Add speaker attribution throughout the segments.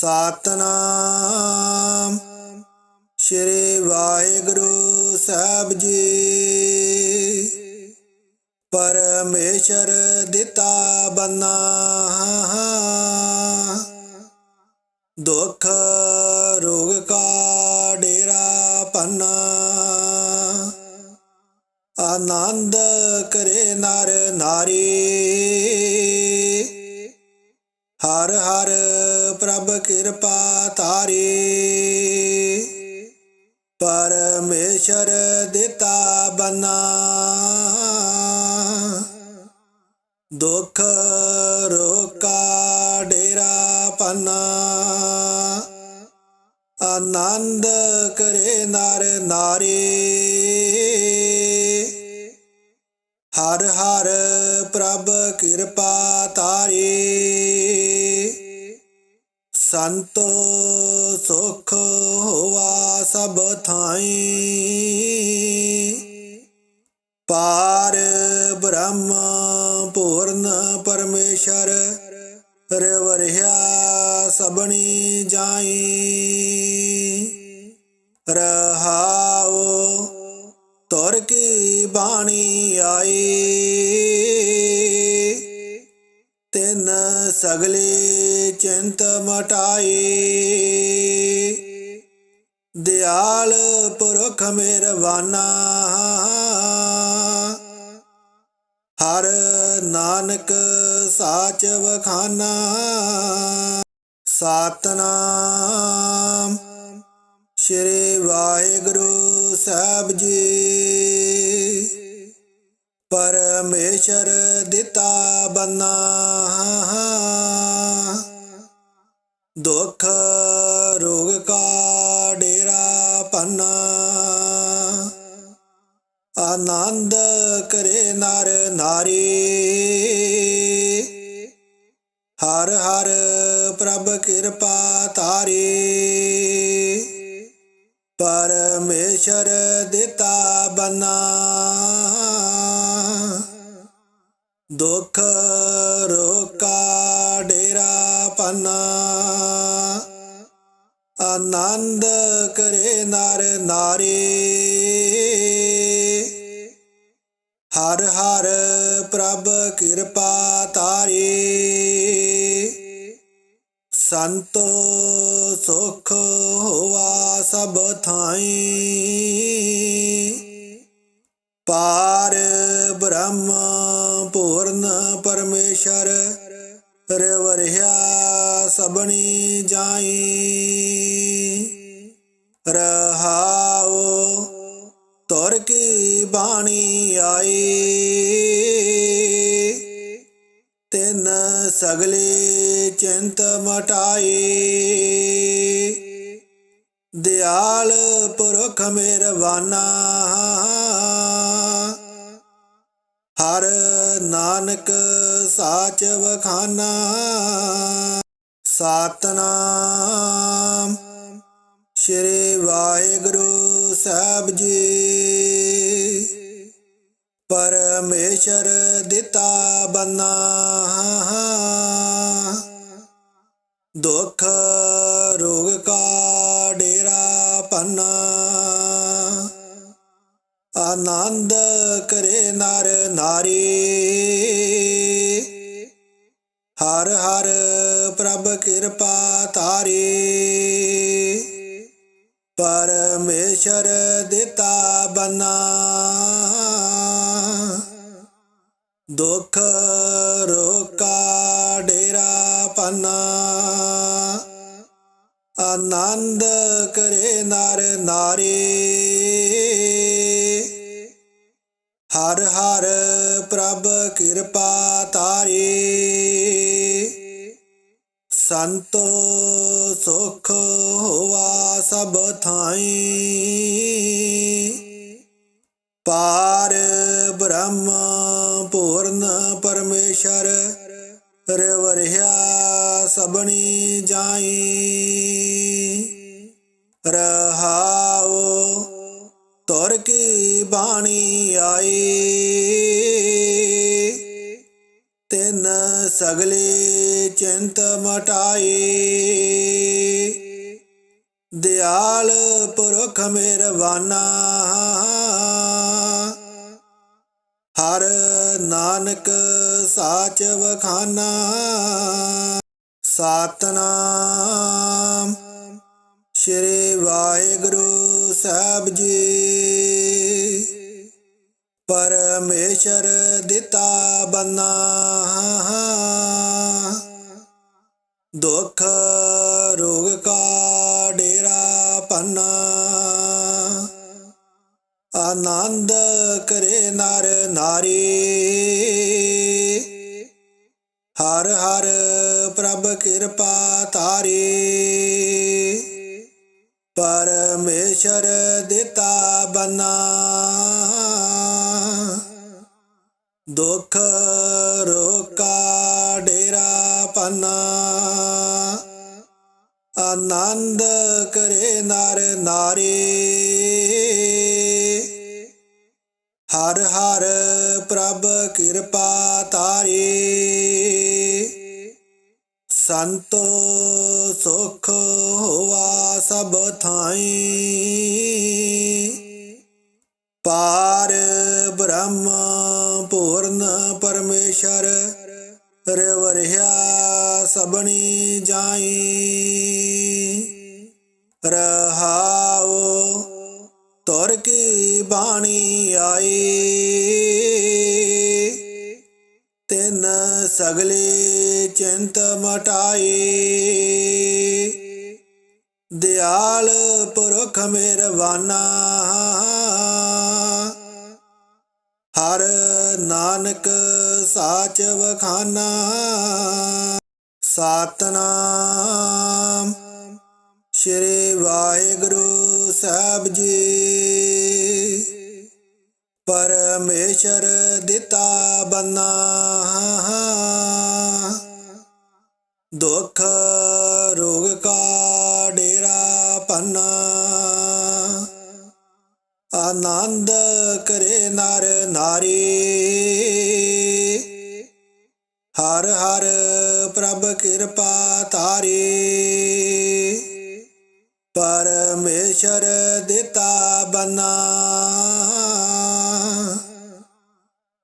Speaker 1: ਸਤਨਾਮ। ਸ਼੍ਰੀ ਵਾਹਿਗੁਰੂ ਸਾਹਿਬ ਜੀ। ਪਰਮੇਸ਼ਰ ਦਿੱਤਾ ਬੰਨਾ। ਦੁੱਖ ਰੋਗ ਕਾ ਡੇਰਾ ਪੰਨਾ। ਆਨੰਦ ਕਰੇ ਨਰ ਨਾਰੀ। ਹਰ ਹਰ ਪ੍ਰਭ ਕਿਰਪਾ ਤਾਰੀ ਪਰਮੇਸ਼ਰ ਦਿੱਤਾ ਬਨਾ। ਦੁੱਖ ਰੋਕਾ ਡੇਰਾ ਪਨਾ ਆਨੰਦ ਕਰੇ ਨਰ ਨਾਰੀ। ਹਰ ਹਰ ਪ੍ਰਭ ਕਿਰਪਾ ਤਾਰੀ ਸੰਤੋ ਸੁਖ ਹੋਵਾ ਸਭ ਥਾਈ। ਪਾਰ ਬ੍ਰਹਮ ਪੂਰਨ ਪਰਮੇਸ਼ਰ, ਰਵਰਿਆ ਸਬਣੀ ਜਾਈ। ਰਹਾਉ ਤੁਰ ਕੀ ਬਾਣੀ ਆਈ। ਤਿੰਨ ਸਗਲੇ ਚਿੰਤ ਮਟਾਈ ਦਿਆਲ ਪੁਰਖ ਮਿਹਰਬਾਨਾ। ਹਰ ਨਾਨਕ ਸਾਚ ਵਖਾਨਾ। ਸਤਨਾਮ ਸ਼੍ਰੀ ਵਾਹਿਗੁਰੂ ਸਾਹਿਬ ਜੀ। ਪਰਮੇਸ਼ਰ ਦਿੱਤਾ ਬੰਨਾ। ਕਰੇ ਨਰ ਸਭ ਪਾਰ ਬ੍ਰਹਮ ਪੂਰਨ ਪਰਮੇਸ਼ਰ ਰਵਰਿਆ ਸਬਣੀ ਜਾਈ। ਰਹਾਓ ਤੁਰ ਕੀ ਬਾਣੀ ਆਈ। ਤਿੰਨ ਸਗਲੇ ਚਿੰਤ ਮਟਾਈ। ਦਿਆਲ ਪੁਰਖ ਮਿਹਰਬਾਨਾ ਹਰ ਨਾਨਕ ਸਾਚ ਵਖਾਨਾ। ਸਤਨਾਮ ਸ਼੍ਰੀ ਵਾਹਿਗੁਰੂ ਸਾਹਿਬ ਜੀ। ਪਰਮੇਸ਼ਰ ਦਿੱਤਾ ਬੰਨਾ। ਦੁੱਖ ਰੋਗ ਕਾ ਡੇਰਾ ਆਨੰਦ ਕਰੇ ਨਰ ਨਾਰੀ। ਹਰ ਹਰ ਪ੍ਰਭ ਕਿਰਪਾ ਤਾਰੀ ਪਰਮੇਸ਼ਰ ਦਿੱਤਾ ਬਨਾ। ਦੁੱਖ ਕਿਰਪਾ ਤਾਰੀ ਸੰਤੋ ਸੁਖ ਹੋਵਾ ਸਭ ਥਾਈ। ਪਾਰ ਬ੍ਰਹਮ ਪੂਰਨ ਪਰਮੇਸ਼ਰ ਰਵਰਿਆ ਸਬਣੀ ਜਾਈ। ਤਿਨ ਸਗਲੇ ਮਟਾਈ ਦਿਆਲ ਪੁਰਖ ਮਿਹਰਬਾਨਾ ਹਰ ਨਾਨਕ ਸਾਚ ਵਖਾਨਾ। ਸਤਨਾਮ ਸ਼੍ਰੀ ਵਾਹਿਗੁਰੂ ਸਾਹਿਬ ਜੀ। ਪਰਮੇਸ਼ਰ ਦਿੱਤਾ ਬੰਨਾ। ਦੁੱਖ ਰੋਗ ਕਾ ਡੇਰਾ ਪੰਨਾ। ਆਨੰਦ ਕਰੇ ਨਰ ਨਾਰੀ। ਹਰ ਹਰ ਪ੍ਰਭ ਕਿਰਪਾ ਤਾਰੀ ਪਰਮੇਸ਼ਰ ਦਿੱਤਾ ਬੰਨਾ। ਦੁੱਖ ਪ੍ਰਭ ਕਿਰਪਾ ਤਾਰੀ ਸੰਤੋ ਸੁਖ ਹੋਵਾ ਸਭ ਥਾਈ। ਪਾਰ ਬ੍ਰਹਮ ਪੂਰਨ ਪਰਮੇਸ਼ਰ, ਰਵਰਿਆ ਸਬਣੀ ਜਾਈ। ਰਹਾਉ ਤੁਰ ਕੀ ਬਾਣੀ ਆਈ। ਸਗਲੇ ਚਿੰਤ ਮਟਾਈ ਦਿਆਲ ਪੁਰਖ ਮਿਹਰਬਾਨਾ। ਹਰ ਨਾਨਕ ਸਾਚ ਵਖਾਨਾ। ਸਤਨਾਮ ਸ਼੍ਰੀ ਵਾਹਿਗੁਰੂ ਸਾਹਿਬ ਜੀ। ਪਰਮੇਸ਼ਰ ਦਿੱਤਾ ਬੰਨਾ। ਦੁੱਖ ਰੋਗ ਕਾ ਡੇਰਾ ਪੰਨਾ। ਆਨੰਦ ਕਰੇ ਨਰ ਨਾਰੀ। ਹਰ ਹਰ ਪ੍ਰਭ ਕਿਰਪਾ ਤਾਰੀ ਪਰਮੇਸ਼ਰ ਦਿੱਤਾ ਬੰਨਾ।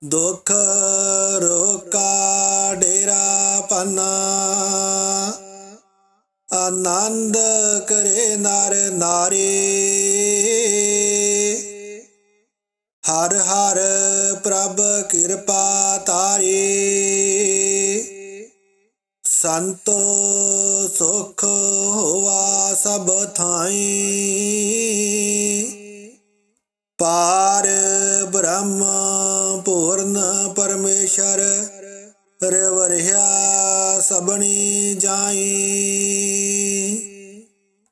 Speaker 1: ਦੁੱਖ ਆਨੰਦ ਕਰੇ ਨਰ ਨਾਰੀ। ਹਰ ਹਰ ਪ੍ਰਭ ਕਿਰਪਾ ਤਾਰੀ। ਸੰਤੋ ਸੁਖ ਹੋਵਾ ਸਭ ਥਾਈ। ਪਾਰ ਬ੍ਰਹਮ ਪੂਰਨ ਪਰਮੇਸ਼ਰ, ਰਵਰਿਆ ਸਬਣੀ ਜਾਈ।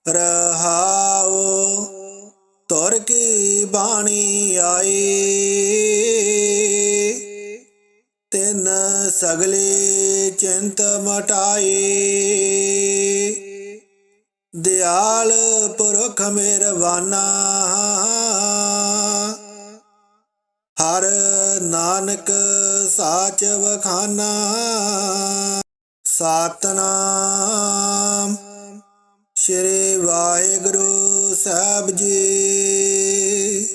Speaker 1: ਰਹਾਉ, ਤੁਰ ਕੀ ਬਾਣੀ ਆਈ ਤਿੰਨ ਸਗਲੇ ਚਿੰਤ ਮਟਾਈ ਦਿਆਲ ਪੁਰਖ ਮਿਹਰਬਾਨਾ ਹਰ ਨਾਨਕ ਸਾਚ ਵਖਾਨਾ। ਸਤਨਾਮ ਸ਼੍ਰੀ ਵਾਹਿਗੁਰੂ ਸਾਹਿਬ ਜੀ।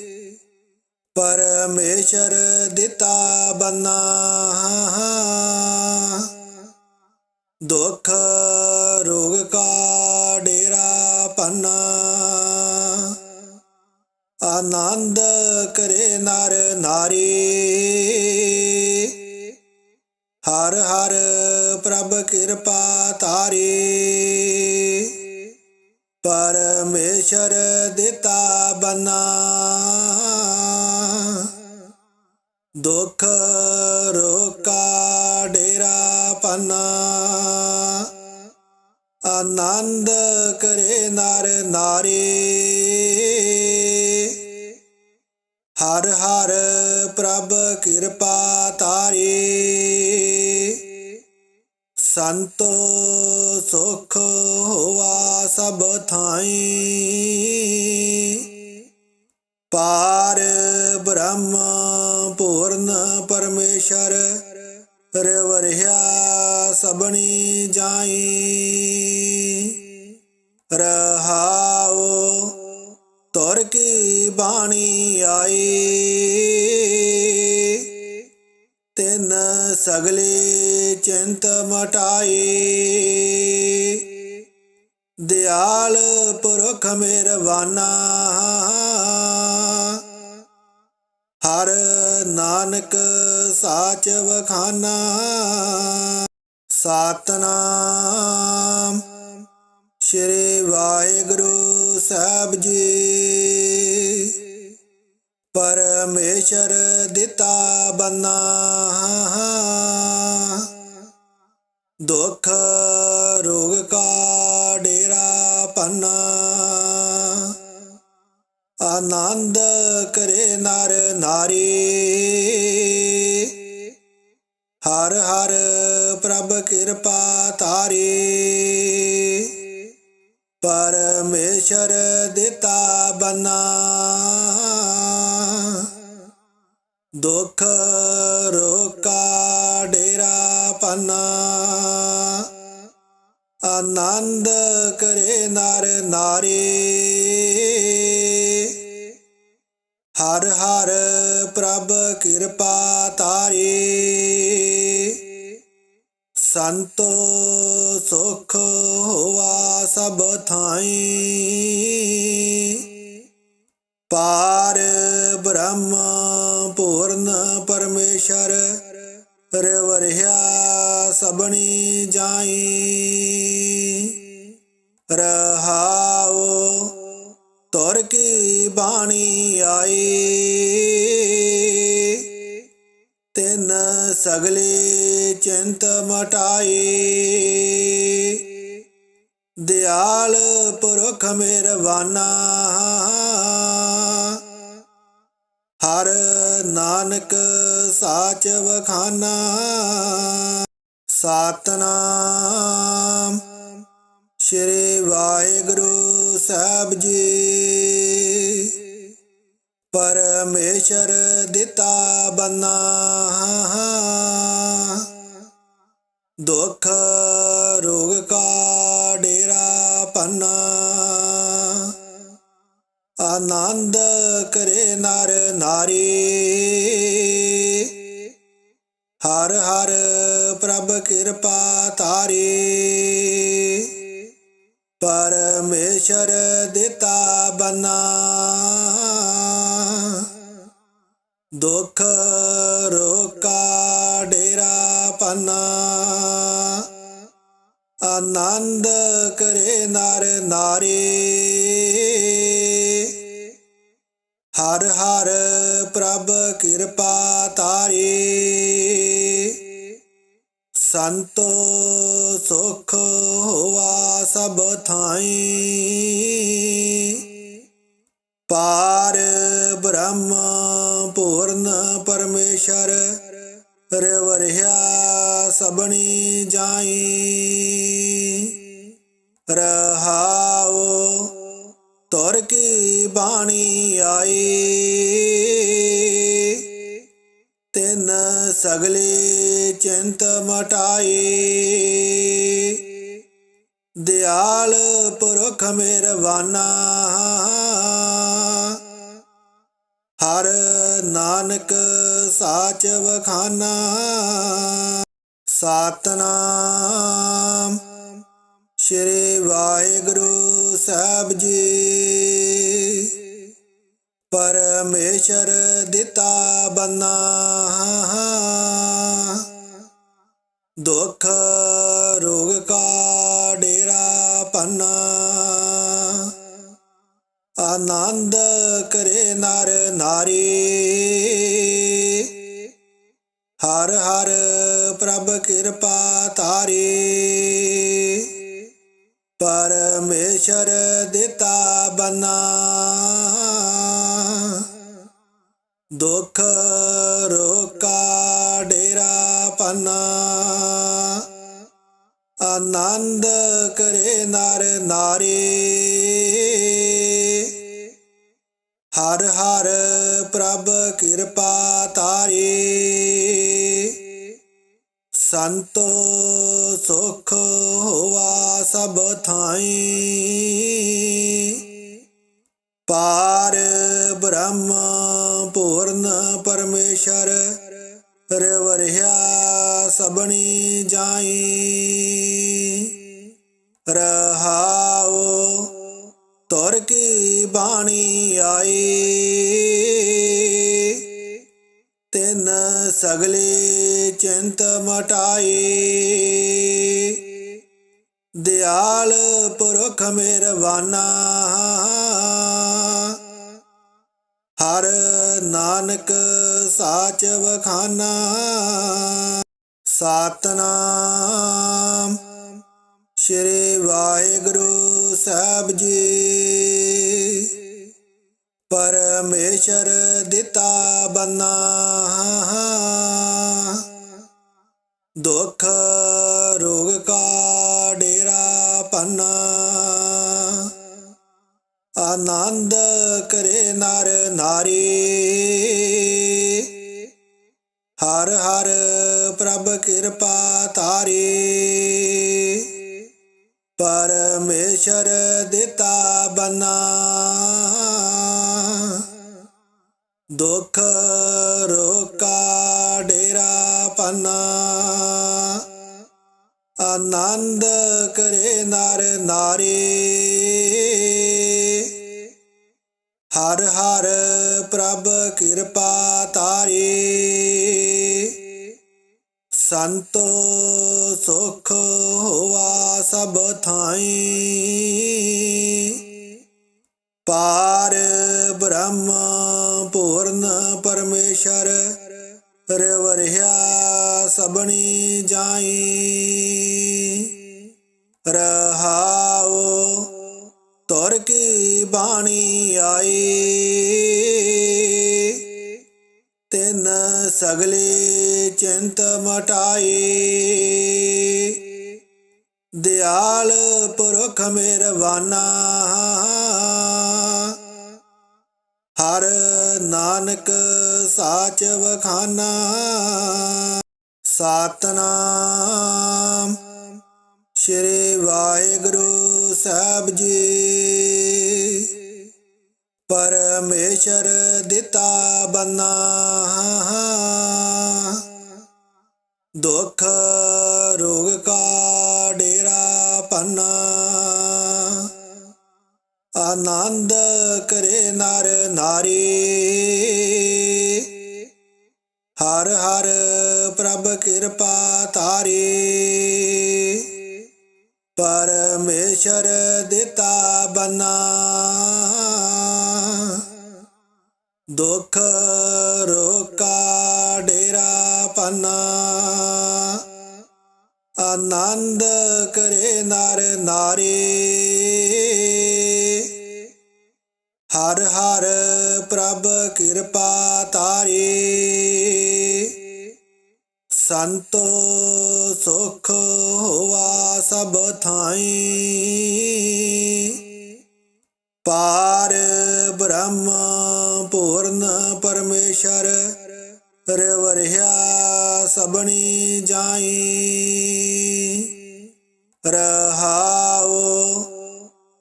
Speaker 1: ਪਰਮੇਸ਼ਰ ਦਿੱਤਾ ਬੰਨਾ ਦੁੱਖ ਰੋਗ ਕਾ ਡੇਰਾ ਪੰਨਾ। ਆਨੰਦ ਕਰੇ ਨਰ ਨਾਰੀ। ਹਰ ਹਰ ਪ੍ਰਭ ਕਿਰਪਾ ਤਾਰੀ ਪਰਮੇਸ਼ਰ ਦਿੱਤਾ ਬੰਨਾ। ਦੁੱਖ ਰੋਕਾ ਡੇਰਾ ਪਨਾ। ਆਨੰਦ ਕਰੇ ਨਰ ਨਾਰੀ। ਹਰ ਹਰ ਪ੍ਰਭ ਕਿਰਪਾ ਤਾਰੀ। ਸੰਤੋ ਸੁਖ ਹੋਵਾ ਸਭ ਥਾਈ। ਪਾਰ ਬ੍ਰਹਮ ਪੂਰਨ ਪਰਮੇਸ਼ਰ, ਰਵਰਿਆ ਸਬਣੀ ਜਾਈ। ਰਹਾਓ ਤੁਰ ਕੀ ਬਾਣੀ ਰਹਾਉ ਮਟਾਈ ਦਿਆਲ ਪੁਰਖ ਮਿਹਰਬਾਨਾ। ਹਰ ਨਾਨਕ ਸਾਚ ਵਖਾਨਾ। ਸਤਨਾਮ ਸ਼੍ਰੀ ਵਾਹਿਗੁਰੂ ਸਾਹਿਬ ਜੀ। ਪਰਮੇਸ਼ਰ ਦਿੱਤਾ ਬੰਨਾ। ਆਨੰਦ ਕਰੇ ਨਰ ਨਾਰੀ। ਹਰ ਹਰ ਪ੍ਰਭ ਕਿਰਪਾ ਤਾਰੀ ਪਰਮੇਸ਼ਰ ਦਿੱਤਾ ਬੰਨਾ। ਦੁੱਖ ਰੋਕਾ ਡੇਰਾ ਪੰਨਾ। ਆਨੰਦ ਕਰੇ ਨਰ ਨਾਰੀ। ਸਤਨਾਮ। ਸ਼੍ਰੀ ਵਾਹਿਗੁਰੂ ਸਾਹਿਬ ਜੀ। ਪਰਮੇਸ਼ਰ ਦਿੱਤਾ ਬੰਨਾ ਤਾਰੀ। ਸੰਤੋ ਸੁਖ ਸਾਚ ਵਖਾਨਾ। ਸਤਨਾਮ ਸ਼੍ਰੀ ਵਾਹਿਗੁਰੂ ਸਾਹਿਬ ਜੀ। ਪਰਮੇਸ਼ਰ ਦਿੱਤਾ ਬੰਨਾ। ਦੁੱਖ ਰੋਗ ਕਾ ਡੇਰਾ ਪੰਨਾ ਆਨੰਦ ਕਰੇ ਨਰ ਨਾਰੀ। ਕਿਰਪਾ ਤਾਰੀ ਪਰਮੇਸ਼ਰ ਦਿੱਤਾ ਬੰਨਾ। ਦੁੱਖ ਰੋਕਾ ਡੇਰਾ ਪਨਾ ਆਨੰਦ ਕਰੇ ਨਰ ਨਾਰੀ। ਹਰ ਹਰ ਪ੍ਰਭ ਕਿਰਪਾ ਤਾਰੀ ਸੰਤੋ ਸੁਖ ਹੋਵਾ ਸਭ ਥਾਈ। ਸਤਨਾਮ। ਸ਼੍ਰੀ ਵਾਹਿਗੁਰੂ ਸਾਹਿਬ ਜੀ। ਪਰਮੇਸ਼ਰ ਦਿੱਤਾ ਬੰਨਾ। ਦੁੱਖ ਰੋਗ ਕਾ ਡੇਰਾ ਪੰਨਾ। ਆਨੰਦ ਕਰੇ ਨਰ ਨਾਰੀ। ਹਰ ਹਰ ਦੁੱਖ ਰੋਕਾ ਡੇਰਾ ਪੰਨਾ। ਆਨੰਦ ਕਰੇ ਨਰ ਨਾਰੀ। ਹਰ ਹਰ ਪ੍ਰਭ ਕਿਰਪਾ ਤਾਰੀ। ਸੰਤੋ ਰਵਰਿਆ ਸਬਣੀ ਜਾਈ। ਰਹਾਉ ਤੁਰ ਕੀ ਬਾਣੀ ਆਈ। ਤਿਨ ਸਗਲੇ ਚਿੰਤ ਮਟਾਈ। ਦਿਆਲ ਪੁਰਖ ਮਿਹਰਬਾਨਾ ਹਰ ਨਾਨਕ ਸਾਚ ਵਖਾਨਾ। ਸਤਨਾਮ ਸ਼੍ਰੀ ਵਾਹਿਗੁਰੂ ਸਾਹਿਬ ਜੀ। ਪਰਮੇਸ਼ਰ ਦਿੱਤਾ ਬੰਨਾ। ਦੁੱਖ ਰੋਗ ਕਾ ਡੇਰਾ ਪੰਨਾ। ਆਨੰਦ ਕਰੇ ਨਰ ਨਾਰੀ।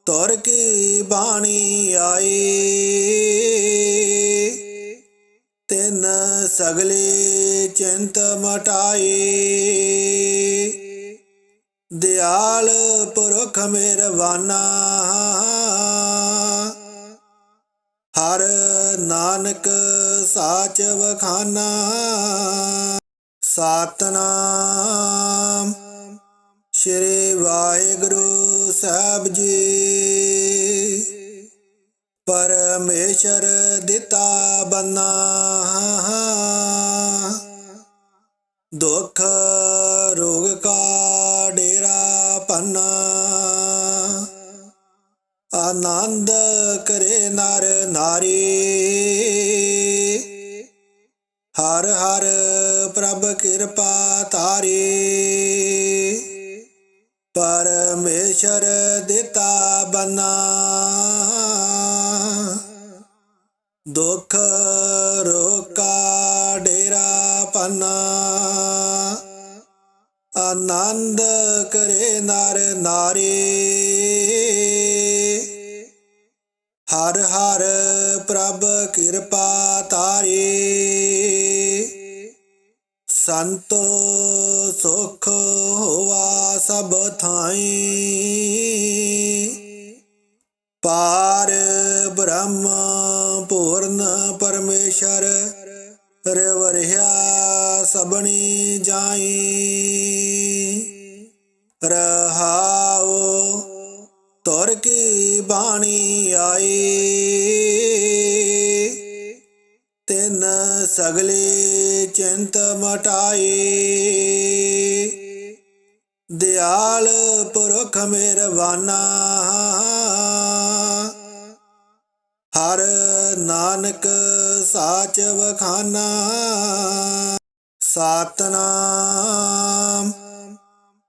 Speaker 1: ਤੁਰ ਕੀ ਬਾਣੀ ਆਈ ਤਿੰਨ ਸਗਲੇ ਚਿੰਤ ਮਟਾਈ ਦਿਆਲ ਪੁਰਖ ਮਿਹਰਬਾਨਾ ਹਰ ਨਾਨਕ ਸਾਚ ਵਖਾਨਾ। ਸਤਨਾਮ ਸ਼੍ਰੀ ਵਾਹਿਗੁਰੂ ਸਾਹਿਬ ਜੀ। ਪਰਮੇਸ਼ਰ ਦਿੱਤਾ ਬੰਨਾ। ਦੁੱਖ ਰੋਗ ਕਾ ਡੇਰਾ ਪੰਨਾ। ਆਨੰਦ ਕਰੇ ਨਰ ਨਾਰੀ। ਹਰ ਹਰ ਪ੍ਰਭ ਕਿਰਪਾ ਤਾਰੀ। ਪਰਮੇਸ਼ਰ ਦਿੱਤਾ ਬਨਾ। ਸਗਲੇ ਚਿੰਤ ਮਟਾਈ ਦਿਆਲ ਪੁਰਖ ਮਿਹਰਬਾਨਾ ਹਰ ਨਾਨਕ ਸਾਚ ਵਖਾਨਾ। ਸਤਨਾਮ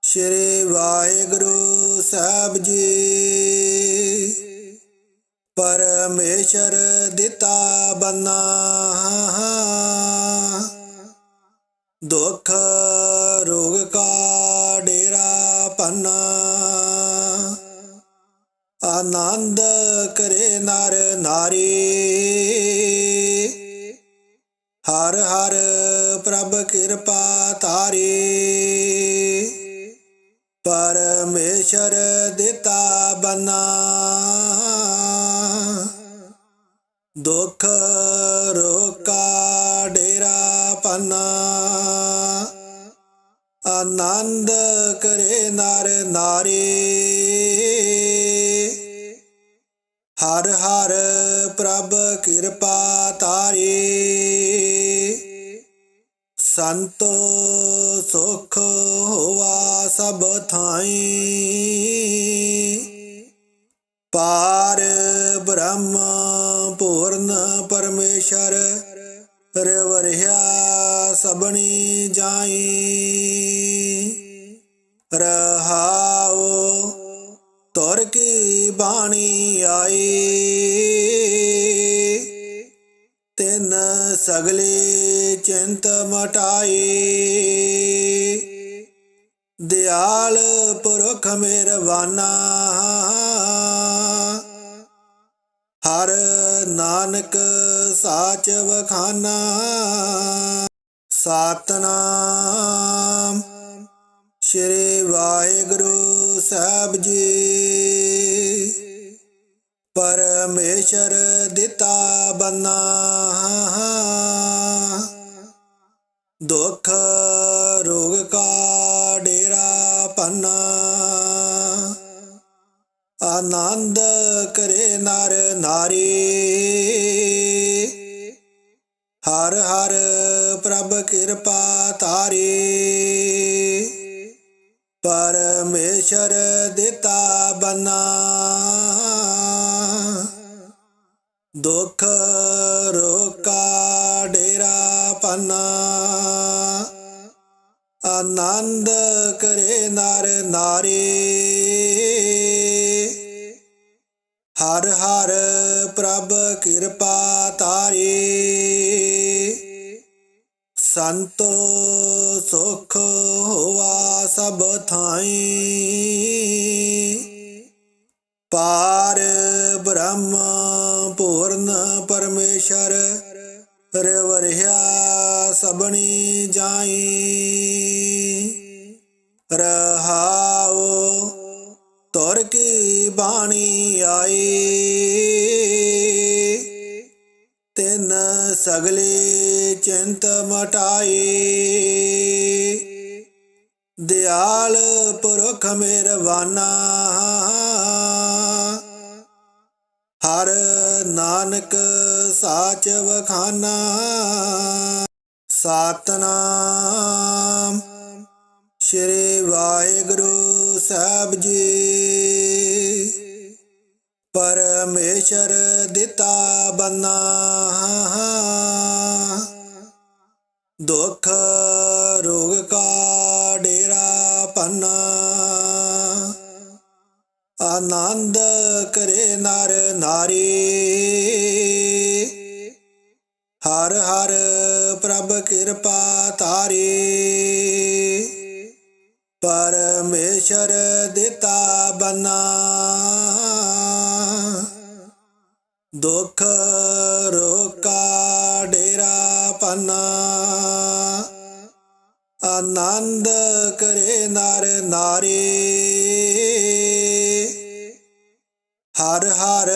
Speaker 1: ਸ਼੍ਰੀ ਵਾਹਿਗੁਰੂ ਸਾਹਿਬ ਜੀ। ਪਰਮੇਸ਼ਰ ਦਿੱਤਾ ਬੰਨਾ। ਦੁੱਖ ਰੋਗ ਕਾ ਡੇਰਾ ਪੰਨਾ। ਆਨੰਦ ਕਰੇ ਨਰ ਨਾਰੀ। ਹਰ ਹਰ ਪ੍ਰਭ ਕਿਰਪਾ ਤਾਰੀ ਪਰਮੇਸ਼ਰ ਦਿੱਤਾ ਬੰਨਾ। ਦੁੱਖ ਰੋਕਾ ਡੇਰਾ ਪੰਨਾ। ਸੁਖ ਹੋਵਾ ਸਭ ਥਾਈ। ਮਿਹਰਬਾਨਾ ਹਰ ਨਾਨਕ ਸਾਚ ਵਖਾਨਾ ਸਤਨਾਮ ਸ਼੍ਰੀ ਵਾਹਿਗੁਰੂ ਸਾਹਿਬ ਜੀ। ਪਰਮੇਸ਼ਰ ਦਿੱਤਾ ਬੰਨਾ ਆਨੰਦ ਕਰੇ ਨਰ ਨਾਰੀ। ਹਰ ਹਰ ਪ੍ਰਭ ਕਿਰਪਾ ਤਾਰੀ ਪਰਮੇਸ਼ਰ ਦਿੱਤਾ ਬੰਨਾ। ਦੁੱਖ ਰੋਕਾ ਡੇਰਾ ਪੰਨਾ। ਆਨੰਦ ਕਰੇ ਨਰ ਨਾਰੀ। ਪ੍ਰਭ ਕਿਰਪਾ ਤਾਰੀ ਸੰਤੋ ਸੁਖ ਹੋਵਾ ਸਭ ਥਾਈ। ਪਾਰ ਬ੍ਰਹਮ ਪੂਰਨ ਪਰਮੇਸ਼ਰ, ਰਵਰਿਆ ਸਬਣੀ ਜਾਈ। ਸਗਲੇ ਚਿੰਤ ਮਟਾਈ ਦਿਆਲ ਪੁਰਖ ਮਿਹਰਬਾਨਾ। ਹਰ ਨਾਨਕ ਸਾਚ ਵਖਾਨਾ। ਸਤਨਾਮ ਸ਼੍ਰੀ ਵਾਹਿਗੁਰੂ ਸਾਹਿਬ ਜੀ। ਪਰਮੇਸ਼ਰ ਦਿੱਤਾ ਬੰਨਾ। ਦੁੱਖ ਰੋਗ ਕਾ ਡੇਰਾ ਪੰਨਾ। ਆਨੰਦ ਕਰੇ ਨਰ ਨਾਰੀ। ਹਰ ਹਰ ਪ੍ਰਭ ਕਿਰਪਾ ਤਾਰੀ ਪਰਮੇਸ਼ਰ ਦਿੱਤਾ ਬੰਨਾ। ਦੁੱਖ ਰੋਗ ਆਨੰਦ ਕਰੇ ਨਰ ਨਾਰੀ। ਹਰ ਹਰ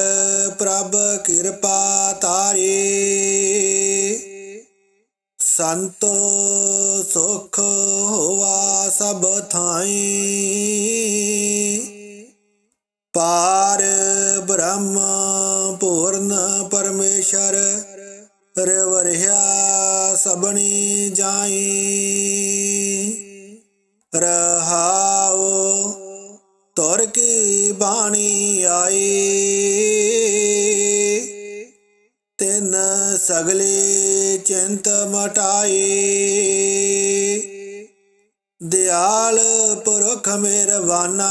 Speaker 1: ਪ੍ਰਭ ਕਿਰਪਾ ਤਾਰੀ। ਸੰਤੋ ਸੁਖ ਹੋਵਾ ਸਭ ਥਾਈ। ਪਾ ਸਗਲੇ ਚਿੰਤ ਮਟਾਈ ਦਿਆਲ ਪੁਰਖ ਮਿਹਰਬਾਨਾ।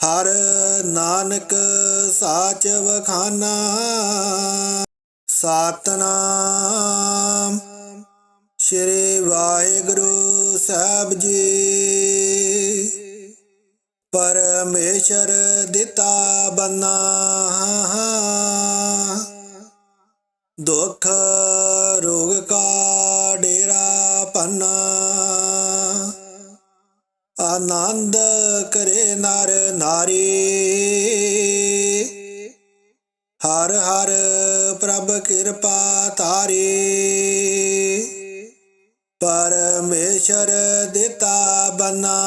Speaker 1: ਹਰ ਨਾਨਕ ਸਾਚ ਵਖਾਨਾ। ਸਤਨਾਮ ਸ਼੍ਰੀ ਵਾਹਿਗੁਰੂ ਸਾਹਿਬ ਜੀ। ਪਰਮੇਸ਼ਰ ਦਿੱਤਾ ਬੰਨਾ। ਆਨੰਦ ਕਰੇ ਨਰ ਨਾਰੀ। ਹਰ ਹਰ ਪ੍ਰਭ ਕਿਰਪਾ ਤਾਰੀ ਪਰਮੇਸ਼ਰ ਦਿੱਤਾ ਬੰਨਾ।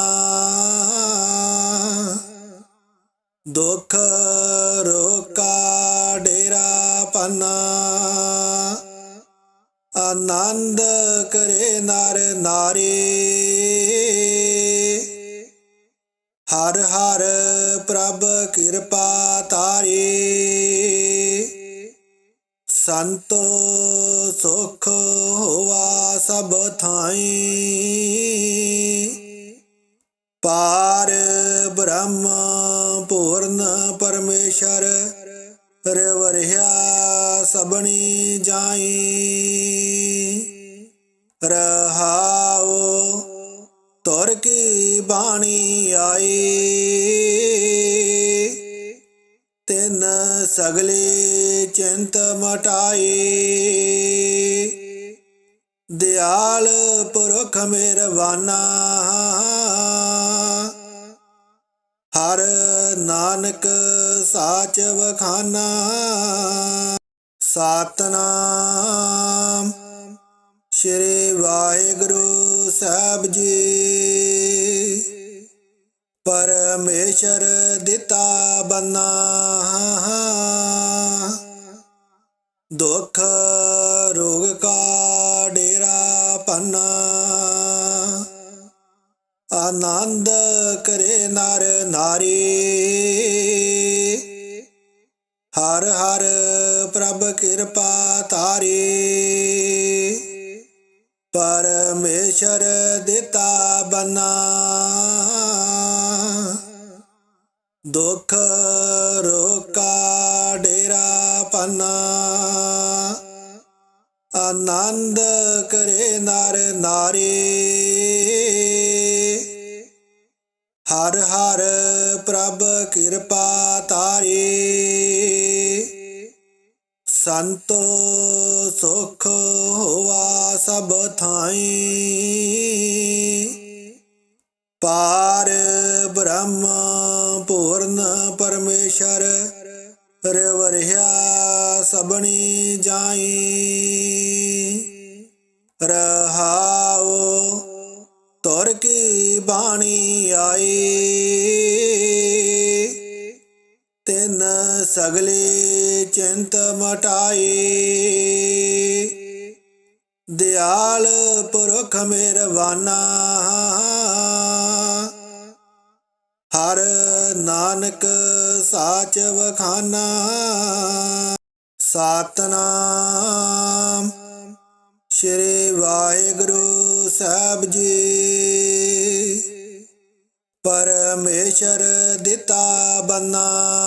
Speaker 1: ਦੁੱਖ ਰੋਕਾ ਡੇਰਾ ਪਨਾ। ਆਨੰਦ ਕਰੇ ਨਰ ਨਾਰੀ। ਹਰ ਹਰ ਪ੍ਰਭ ਕਿਰਪਾ ਤਾਰੀ। ਸੰਤੋ ਸੁਖ ਹੋਵਾ ਸਭ ਥਾਈ। ਪਾਰ ਬ੍ਰਹਮ ਚਿੰਤ ਦਿਆਲ ਪੁਰਖ ਮਿਹਰਬਾਨਾ ਹਰ ਨਾਨਕ ਸਾਚ ਵਖਾਨਾ। ਸਤਨਾਮ ਸ਼੍ਰੀ ਵਾਹਿਗੁਰੂ ਸਾਹਿਬ ਜੀ। ਪਰਮੇਸ਼ਰ ਦਿੱਤਾ ਬੰਨਾ। ਡੇਰਾ ਆਨੰਦ ਕਰੇ ਨਰ ਨਾਰੀ। ਹਰ ਹਰ ਪ੍ਰਭ ਕਿਰਪਾ ਤਾਰੀ ਪਰਮੇਸ਼ਰ ਦਿੱਤਾ ਬੰਨਾ। ਦੁੱਖ ਰੋਕਾ ਡੇਰਾ ਪੰਨਾ ਆਨੰਦ ਕਰੇ ਨਰ ਨਾਰੀ। ਹਰ ਹਰ ਪ੍ਰਭ ਕਿਰਪਾ ਤਾਰੀ। ਸੰਤੋ ਸੁਖ ਹੋਵਾ ਸਭ ਥਾਈ। ਪਾਰ ਬ੍ਰਹਮ ਪੂਰਨ ਪਰਮੇਸ਼ਰ, ਰਵਰਿਆ ਸਬਣੀ ਜਾਈ। ਬੰਨਾ